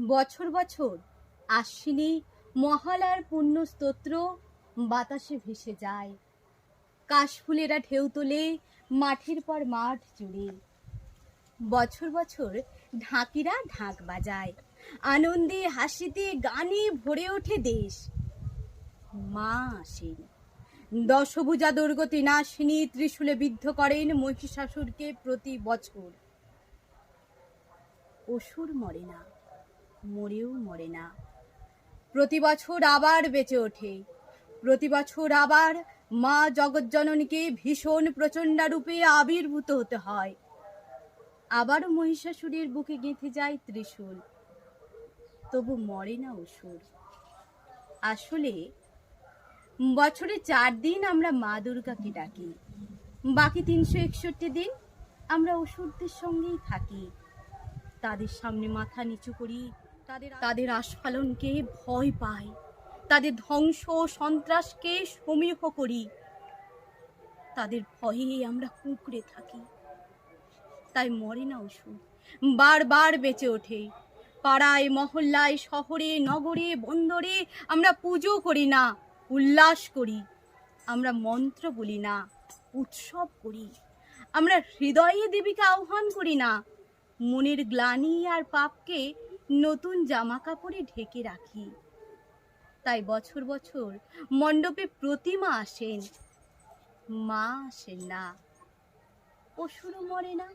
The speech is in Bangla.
বছর বছর আশ্বিনী মহালয়ার পুণ্য স্তোত্র বাতাসে ভেসে যায়। কাশফুলেরা ঢেউ তোলে, মাঠের পর মাঠ জুড়ে। বছর বছর ঢাকিরা ঢাক বাজায়, আনন্দে, হাসিতে, গানে ভরে ওঠে দেশ। মা আসেন। দশভুজা দুর্গতি নাশিনী ত্রিশূলে বিদ্ধ করেন মহিষাসুরকে প্রতি বছর। অসুর মরে না। মরেও মরে না। প্রতি বছর আবার বেঁচে ওঠে। প্রতি বছর আবার মা জগজ্জননীকে ভীষণ প্রচণ্ডা রূপে আবির্ভূত হতে হয়। আবারও মহিষাসুরের বুকে গেঁথে যায় ত্রিশূল। তবু মরে না অসুর আসলে বছরে চার দিন আমরা মা দুর্গাকে ডাকি। বাকি তিনশো একষট্টি দিন আমরা অসুরদের সঙ্গেই থাকি। তাদের সামনে মাথা নিচু করি তাদের আস্ফালনকে ভয় পাই তাদের ধ্বংস সন্ত্রাসকে সমীহ করি। তাদের ভয়ে আমরা কুঁকড়ে থাকি। তাই মরে না অসুর বারবার বেঁচে ওঠে। পাড়ায়, মহল্লায়, শহরে, নগরে, বন্দরে আমরা পুজো করি না, উল্লাস করি। আমরা মন্ত্র বলি না, উৎসব করি। আমরা হৃদয়ে দেবীকে আহ্বান করি না। মনের গ্লানি আর পাপকে নতুন জামা কাপড়ে ঢেকে রাখি। তাই বছর বছর মণ্ডপে প্রতিমা আসেন। মা আসেন না। পশুরও মরে না।